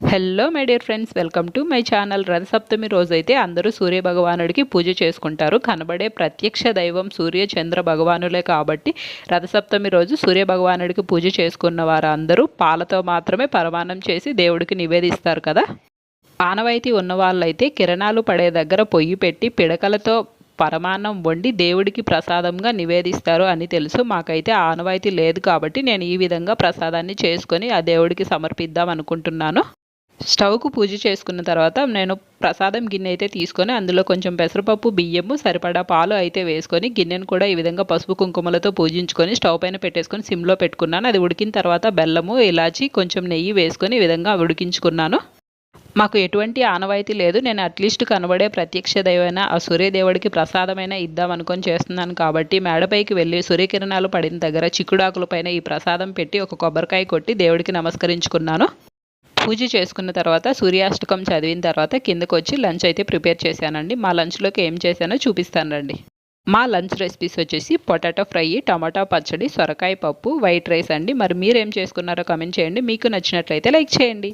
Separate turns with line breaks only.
Hello my dear friends welcome to my channel Rathasaptami రోజైతే అందరూ సూర్య భగవానుడికి పూజ చేసుకుంటారు. కనబడే ప్రత్యక్ష దైవం సూర్య చంద్ర భగవానులే కాబట్టి రథసప్తమి రోజు సూర్య భగవానుడికి పూజ చేసుకున్న వారు అందరూ పాలతో మాత్రమే పరమాన్నం చేసి దేవుడికి నివేదిస్తారు కదా? ఆనవాయితీ ఉన్న వాళ్ళైతే కిరణాలు పడే దగ్గర పొయ్యి పెట్టి పిడకలతో పరమాన్నం వండి దేవుడికి ప్రసాదంగా నివేదిస్తారు అని తెలుసు. మాకైతే ఆనవాయితీ లేదు కాబట్టి నేను ఈ విధంగా ప్రసాదాన్ని చేసుకొని ఆ దేవుడికి సమర్పిద్దాం అనుకుంటున్నాను. స్టవ్కు పూజ చేసుకున్న తర్వాత నేను ప్రసాదం గిన్నె అయితే తీసుకొని అందులో కొంచెం పెసరపప్పు బియ్యము సరిపడా పాలు అయితే వేసుకొని గిన్నెను కూడా ఈ విధంగా పసుపు కుంకుమలతో పూజించుకొని స్టవ్ పైన పెట్టేసుకొని సిమ్లో పెట్టుకున్నాను. అది ఉడికిన తర్వాత బెల్లము ఇలాచి కొంచెం నెయ్యి వేసుకొని ఈ విధంగా ఉడికించుకున్నాను. మాకు ఎటువంటి ఆనవాయితీ లేదు. నేను అట్లీస్ట్ కనబడే ప్రత్యక్ష దైవైన ఆ సూర్యదేవుడికి ప్రసాదమైన ఇద్దాం అనుకొని చేస్తున్నాను కాబట్టి మేడపైకి వెళ్ళి సూర్యకిరణాలు పడిన దగ్గర చిక్కుడాకుల పైన ఈ ప్రసాదం పెట్టి ఒక కొబ్బరికాయ కొట్టి దేవుడికి నమస్కరించుకున్నాను. పూజ చేసుకున్న తర్వాత సూర్యాష్టకం చదివిన తర్వాత కిందకు వచ్చి లంచ్ అయితే ప్రిపేర్ చేశానండి. మా లంచ్లోకి ఏం చేశానో చూపిస్తాను రండి. మా లంచ్ రెసిపీస్ వచ్చేసి పొటాటో ఫ్రై టమాటా పచ్చడి సొరకాయ పప్పు వైట్ రైస్ అండి. మరి మీరేం చేసుకున్నారో కమెంట్ చేయండి. మీకు నచ్చినట్లయితే లైక్ చేయండి.